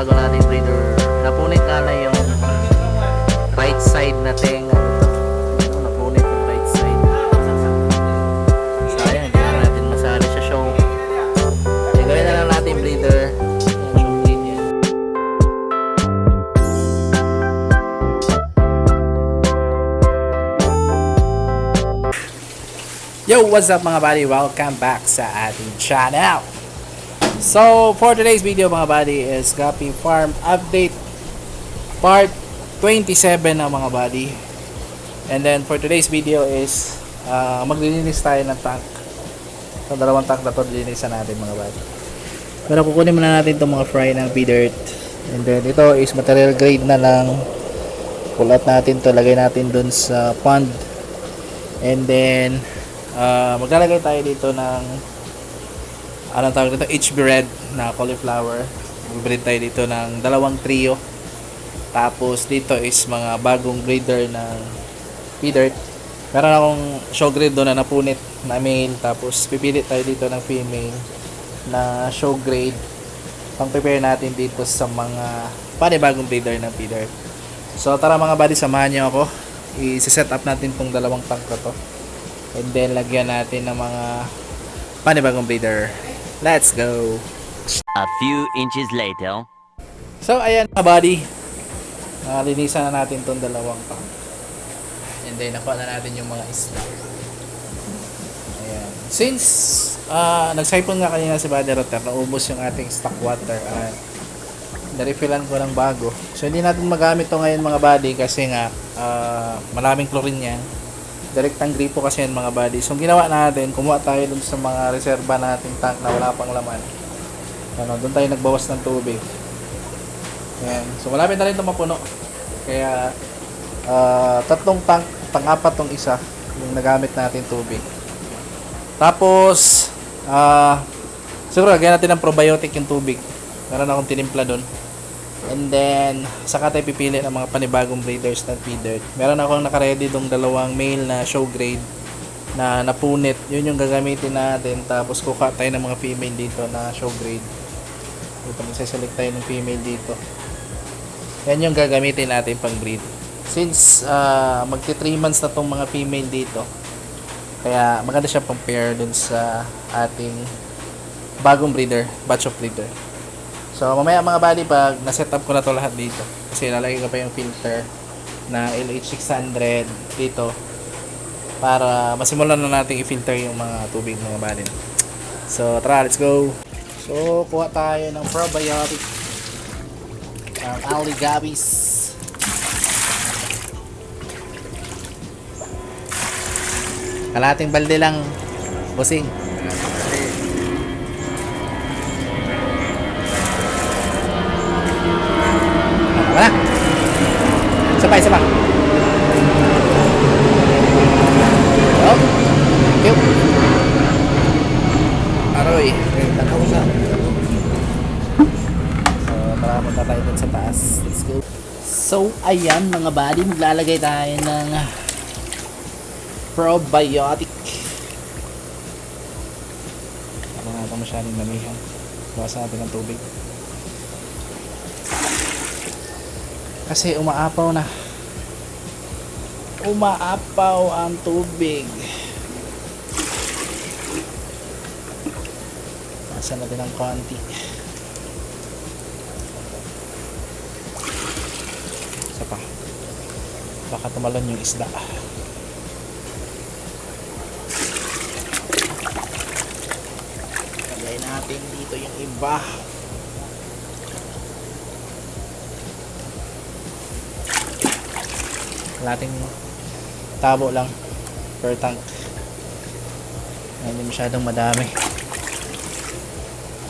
bago nating breeder. Napunit nga na yung right side na tenga. Ano, napunit yung right side. Sayang, hindi na sa show. Gawin na lang natin breeder. Yo, what's up mga buddy? Welcome back sa ating channel. So, for today's video mga buddy is Guppy Farm Update Part 27 na mga buddy. And then for today's video is uh, maglilinis tayo ng tank. So, dalawang tank na to linisan natin mga buddy. Pero kukunin muna natin itong mga fry ng P-Dirt. And then ito is material grade na lang. Pull natin to lagay natin dun sa pond. And then Ah, maglalagay tayo dito ng anong tawag dito? HB red na cauliflower. Mag-breed tayo dito ng dalawang trio. Tapos dito is mga bagong breeder ng feeder. Meron akong show grade doon na napunit na male. Tapos pipili tayo dito ng female na show grade. Pang prepare natin dito sa mga panibagong breeder ng feeder. So tara mga buddy samahan niyo ako. I-set up natin tong dalawang tank to. And then, lagyan natin ng mga panibagong breeder. Let's go! A few inches later. So, ayan mga buddy. Nalinisan na natin tong dalawang tank. And then, nakuha na natin yung mga isla. Ayan. Since, uh, nagsaipon nga kanina si Buddy Rotter, naubos yung ating stock water. At narefillan ko ng bago. So, hindi natin magamit to ngayon mga buddy kasi nga, ah, maraming chlorine yan. Direktang gripo kasi yan mga buddy. So, ginawa natin, kumuha tayo dun sa mga reserva nating tank na wala pang laman. Ano, doon tayo nagbawas ng tubig. Ayan. So, malapit na rin ito mapuno. Kaya, ah, tatlong tank, pang-apat tong isa, yung nagamit natin tubig. Tapos, ah, siguro, lagyan natin ng probiotic yung tubig. Meron akong tinimpla doon. And then, saka tayo pipili ng mga panibagong breeders na feeder. Meron akong nakaredy dong dalawang male na show grade na napunit. Yun yung gagamitin natin. Tapos kuha tayo ng mga female dito na show grade. Dito magsaselect tayo ng female dito. Yan yung gagamitin natin pang breed. Since uh, magti 3 months na tong mga female dito, kaya maganda siya pang pair dun sa ating bagong breeder, batch of breeder. So, mamaya mga buddy, pag na-set up ko na to lahat dito, kasi lalagay ko pa yung filter na LH600 dito para masimulan na natin i-filter yung mga tubig mga buddy. So, tara, let's go! So, kuha tayo ng probiotic ang Aligabis. Kalating balde lang, bossing. Pa, isa pa. Oh, thank you. Aroy, tanaw sa. So, tara punta tayo sa taas. Let's go. So, ayan mga buddy, maglalagay tayo ng probiotic. Ano nga ito masyadong damihan. Bawasan natin ng tubig. Kasi umaapaw na. Umaapaw ang tubig. Bawasan natin ng konti. Isa pa. Baka tumalon yung isda. Lagay natin dito yung iba. Lating tabo lang per tank. Hindi masyadong madami.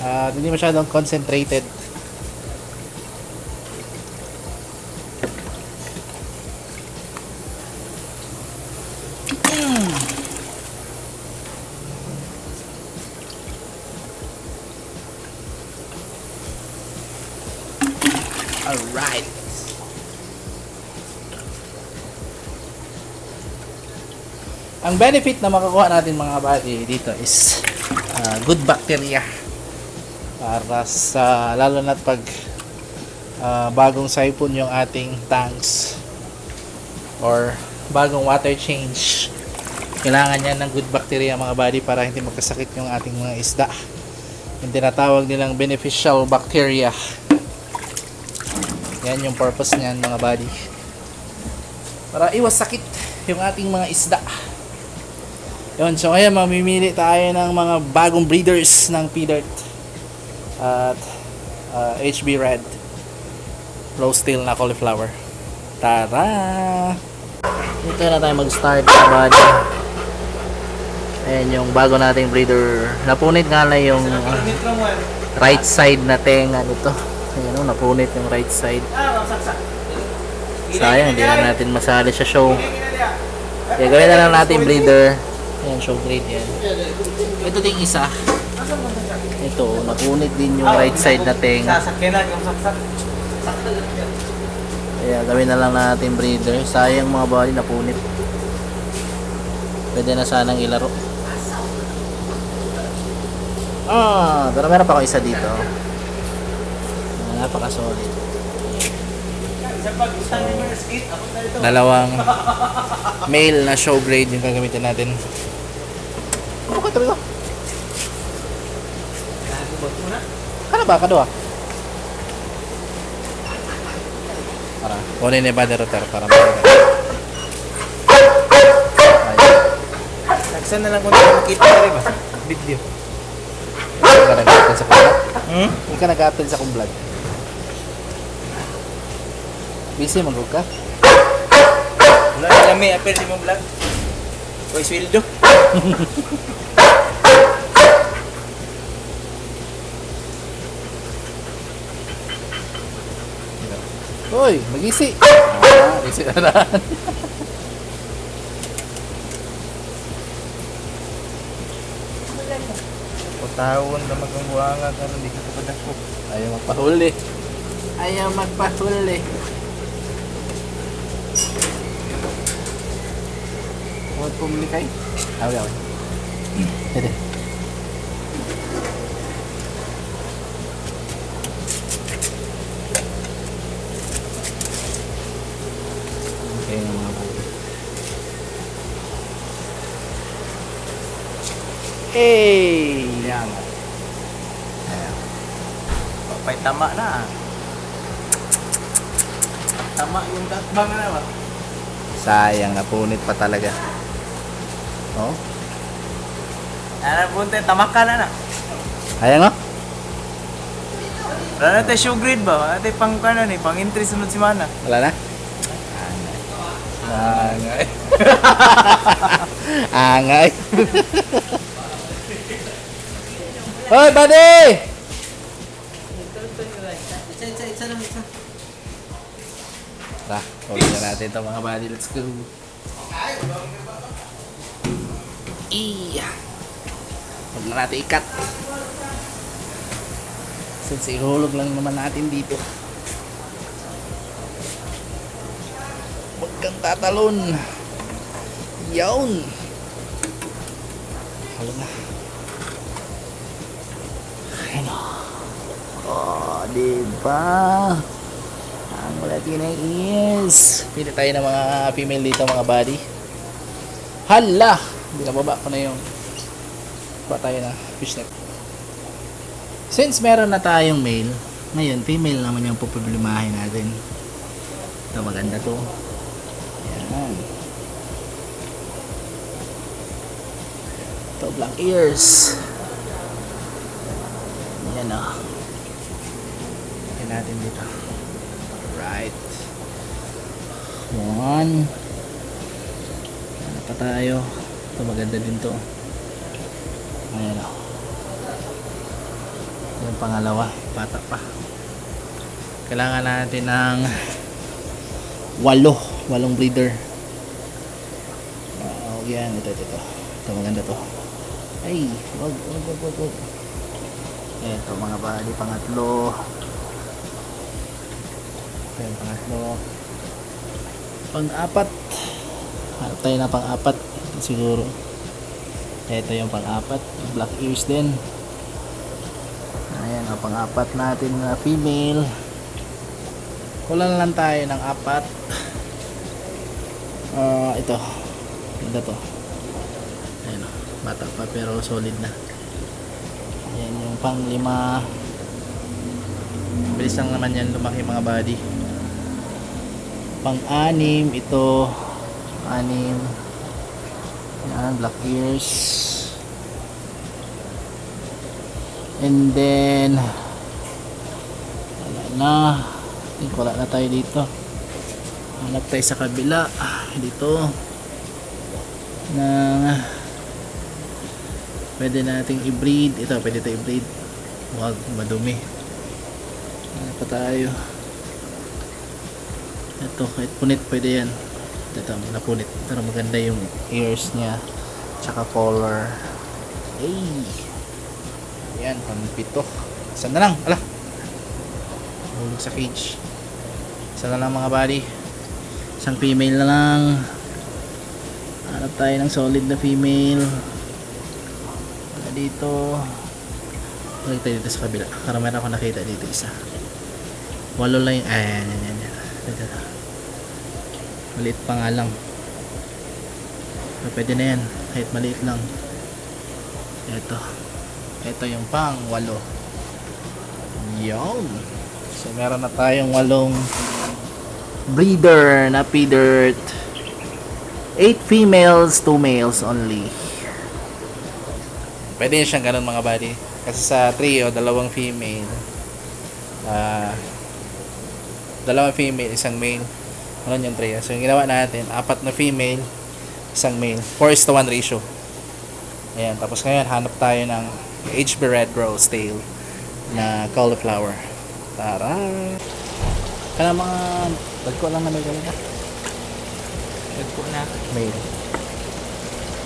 Ah, hindi masyadong concentrated. Alright. Ang benefit na makukuha natin mga buddy dito is ah, good bacteria para sa lalo na pag ah, bagong siphon yung ating tanks or bagong water change. Kailangan yan ng good bacteria mga buddy para hindi magkasakit yung ating mga isda. Yung tinatawag nilang beneficial bacteria. Yan yung purpose niyan mga buddy para iwas sakit yung ating mga isda yun so ngayon mamimili tayo ng mga bagong breeders ng P-Dirt at ah, HB Red low steel na cauliflower tara dito na tayo mag-start buddy Ayan yung bago nating breeder. Napunit nga lang yung right side na tenga nito. Ayan o, napunit yung right side. Sayang, hindi na natin masali sa show. Kaya gawin na lang natin breeder. Ayan, show grade yan. Ito din isa. Ito, napunit din yung right side na tenga. Kaya gawin na lang natin breeder. Sayang mga bali napunit. Pwede na sanang ilaro. Ah, pero meron pa ako isa dito. Ah, Napaka-solid. Dalawang male na show grade yung gagamitin natin. Ano ka tabi ko? Ano ba? Kadua? Para. Kunin ni Bade Roter para makita. Nagsan na lang kung tayo makita ka rin ba? Video. Hindi ka nag-attend sa kong vlog. Hmm? Hindi ka nag-attend sa kong vlog. Busy mag ka? Wala na may apel di mo vlog. Uy, sweldo. Hoy, mag-isi. Ah, busy na na. Utawon na magangbuanga ka hindi ka kapadako. Ayaw magpahuli. Ayaw magpahuli. Huwag pumili kayo. Away, away. Dede. Okay nga mga buddy. Hey! Yan. Papay tama na. Tama yung datbang na ba? Sayang, napunit pa talaga. Oh, Ano punta, tama ka na na. ayang oh. Wala na tayo show grade ba? Wala tayo pang ano ni, pang entry sunod semana. Wala na? Angay. Angay. Hoy, buddy! Tara, huli na natin ito mga buddy. Let's go. Iya. Huwag na natin ikat. Since ihulog lang naman natin dito. Huwag kang tatalon. Yawn. Halo na. Ayun o. Oh, diba? Ang laki ng ears. Pili tayo ng mga female dito mga buddy. Hala! Binababa ko na yung kuha tayo na fishnet. Since meron na tayong male, ngayon female naman yung puproblemahin natin. Ito maganda to. Yan. Ito black ears. Yan o. Lagyan natin dito. Right. One. Pa tayo? Ito maganda din to. Ayan o. Yung pangalawa, bata pa. Kailangan natin ng walo, walong breeder. Uh, yan, ito, ito, ito. Ito maganda to. Ay, wag, wag, wag, wag, wag. Ito mga bali, pangatlo. Ito yung pangatlo. Pang-apat. Hanap tayo na pang-apat. Siguro. Ito yung pang-apat. Black ears din. Ayan, ang pang-apat natin na female. kulang lang tayo ng apat Ah, ito ganda to ayun o bata pa pero solid na yan yung pang lima bilis lang naman yan lumaki mga body pang anim ito anim yan black ears. And then wala na. I think wala na tayo dito. Hanap tayo sa kabila. Dito. Na pwede nating i-breed. Ito pwede tayo i-breed. Wag madumi. Ano pa tayo. Ito kahit punit pwede yan ito napunit pero maganda yung ears niya. Tsaka color. Ay! Yan pang pito isa na lang? Ala! Hulog sa cage. Isa na lang mga buddy? Isang female na lang. Hanap tayo ng solid na female. Wala dito. Balik tayo dito sa kabila. Para meron ako nakita dito isa. Walo lang yung ayan yan yan yan. Maliit pa nga lang. Pero pwede na yan. Kahit maliit lang. Ito ito yung pang walo yun. So meron na tayong walong breeder na P-Dirt 8 females 2 males only. Pwede siyang ganun mga buddy. Kasi sa trio dalawang female. Ah dalawang female isang male ano yung trio so yung ginawa natin apat na female isang male 4 is to 1 ratio ayan tapos ngayon hanap tayo ng HB Red Rose Tail na cauliflower tara kana mga dagko lang na may ganito Nagpo na. male.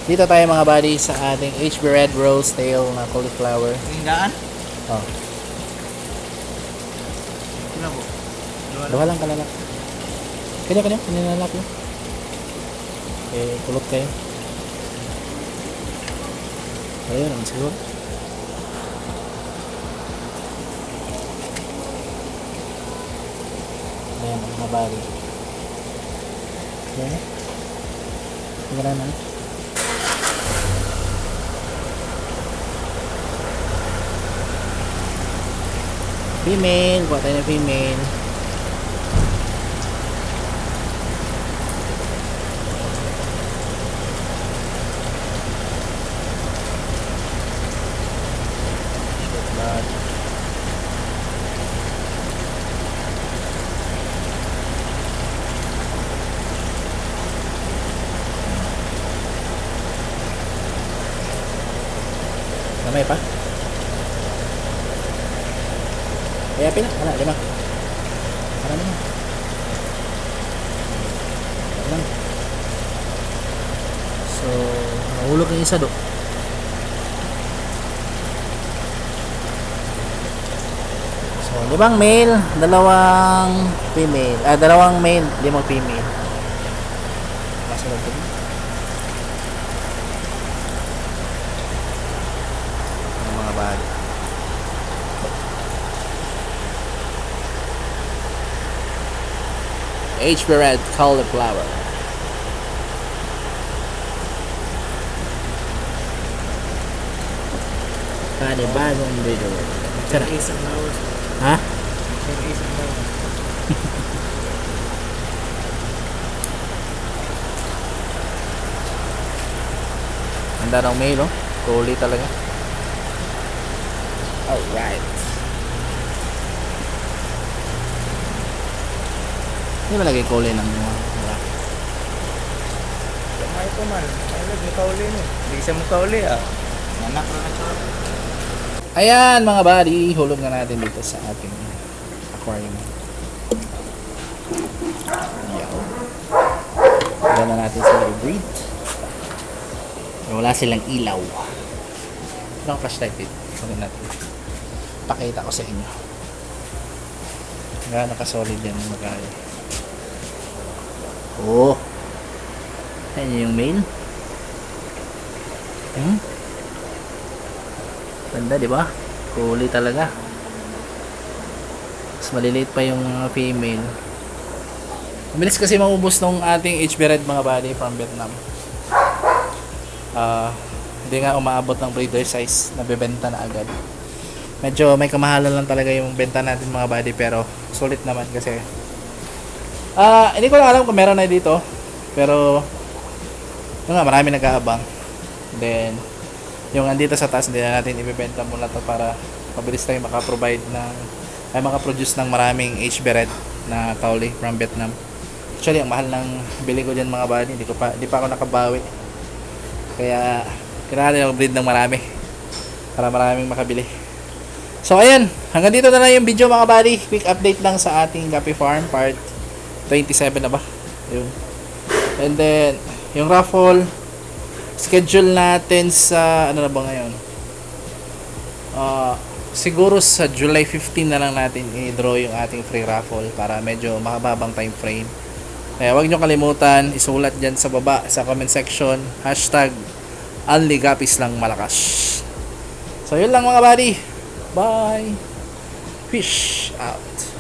Dito tayo mga buddy sa ating HB Red Rose Tail na cauliflower. Tinggaan? Oh, Wala po. dalawa lang kalalak. Kanya kanya, kanilalak yun. Eh, kulot kayo. Ayun, ang siguro. Ayan, mga buddy. Ayan. Tingnan naman. Female, kuha tayo ng female. Blood. Mamay pa? Kaya pila? Wala, lima. Para naman. Wala lang. So, nahulog yung isa do. So, limang male, dalawang female. Ah, dalawang male, limang female. Masunod ko. Ang. HB Red Cauliflower. Panibagong video. Tara. Isang hours. Ha? Isang hours. Handa ng mail, oh. Coolly talaga. Alright. Hindi ba lagay coolly ng mga wala? Kamay ko man. Ay, nagmutauli mo. Hindi siya mutauli ah. Anak na siya. Ayan mga buddy, hulog na natin dito sa ating aquarium. Ayan. Wala na natin sila i-breed. Wala silang ilaw. Ano flashlight dito? Ano natin? Pakita ko sa inyo. Gaano ka-solid yan magkaya. Oh! Ayan yung mail. Hmm? Ganda, di ba? Kulay talaga. Mas maliliit pa yung mga female. Mabilis kasi maubos nung ating HB Red mga buddy from Vietnam. Ah, hindi nga umaabot ng breeder size, nabebenta na agad. Medyo may kamahalan lang talaga yung benta natin mga buddy pero sulit naman kasi Ah, hindi ko lang alam kung meron na dito. Pero yun nga, marami nag-aabang. Then yung andito sa taas, hindi na natin ibebenta muna to para mabilis tayo makaprovide ng ay makaproduce ng maraming HB Red na kauli from Vietnam. Actually, ang mahal ng bili ko dyan mga buddy. Hindi, ko pa, hindi pa ako nakabawi. Kaya, kailangan yung breed ng marami. Para maraming makabili. So, ayan. Hanggang dito na lang yung video mga buddy. Quick update lang sa ating Gapi Farm part 27 na ba? Yun. And then, yung raffle, schedule natin sa, ano na ba ngayon? Ah, siguro sa July 15 na lang natin i-draw yung ating free raffle para medyo makababang time frame. Kaya huwag nyo kalimutan, isulat dyan sa baba sa comment section, hashtag Anligapis lang malakas. So yun lang mga buddy. Bye. Fish out.